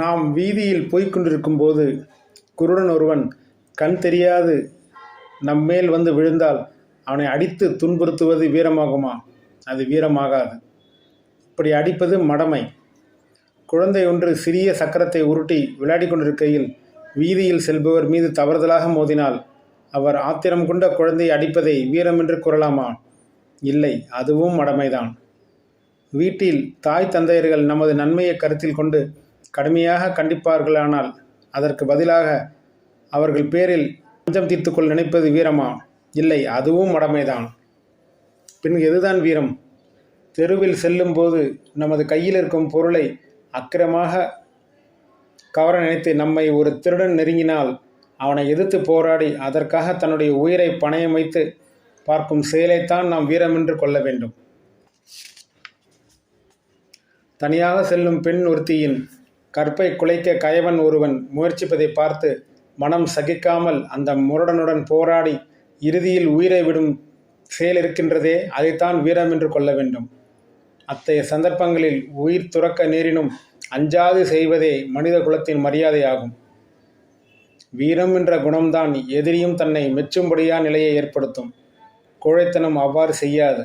நாம் வீதியில் போய்க் கொண்டிருக்கும்போது குருடன் ஒருவன் கண் தெரியாது நம்மேல் வந்து விழுந்தால் அவனை அடித்து துன்புறுத்துவது வீரமாகுமா? அது வீரமாகாது. இப்படி அடிப்பது மடமை. குழந்தை ஒன்று சிறிய சக்கரத்தை உருட்டி விளையாடி கொண்டிருக்கையில் வீதியில் செல்பவர் மீது தவறுதலாக மோதினால் அவர் ஆத்திரம் கொண்ட குழந்தையை அடிப்பதை வீரம் என்று கூறலாமா? இல்லை அதுவும் மடமைதான். வீட்டில் தாய் தந்தையர்கள் நமது நன்மையை கருத்தில் கொண்டு கடுமையாக கண்டிப்பார்களானால் அதற்கு பதிலாக அவர்கள் பேரில் பஞ்சம் தீர்த்துக்கொள் நினைப்பது வீரமா? இல்லை அதுவும் மடமைதான் பின் எதுதான் வீரம்? தெருவில் செல்லும்போது நமது கையில் இருக்கும் பொருளை அக்கிரமாக கவர நினைத்து நம்மை ஒரு திருடன் நெருங்கினால் அவனை எதிர்த்து போராடி அதற்காக தன்னுடைய உயிரை பணயம் வைத்து பார்க்கும் செயலைத்தான் நாம் வீரமென்று கொள்ள வேண்டும். தனியாக செல்லும் பெண் ஒருத்தியின் கற்பை குலைக்க கயவன் ஒருவன் முயற்சிப்பதை பார்த்து மனம் சகிக்காமல் அந்த முரடனுடன் போராடி இறுதியில் உயிரை விடும் செயல் இருக்கின்றதே அதைத்தான் வீரம் என்று கொள்ள வேண்டும். அத்தகைய சந்தர்ப்பங்களில் உயிர் துறக்க நேரினும் அஞ்சாது செய்வதே மனித குலத்தின் மரியாதையாகும். வீரம் என்ற குணம்தான் எதிரியும் தன்னை மெச்சும்படியான நிலையை ஏற்படுத்தும். கோழைத்தனம் அவ்வாறு செய்யாது.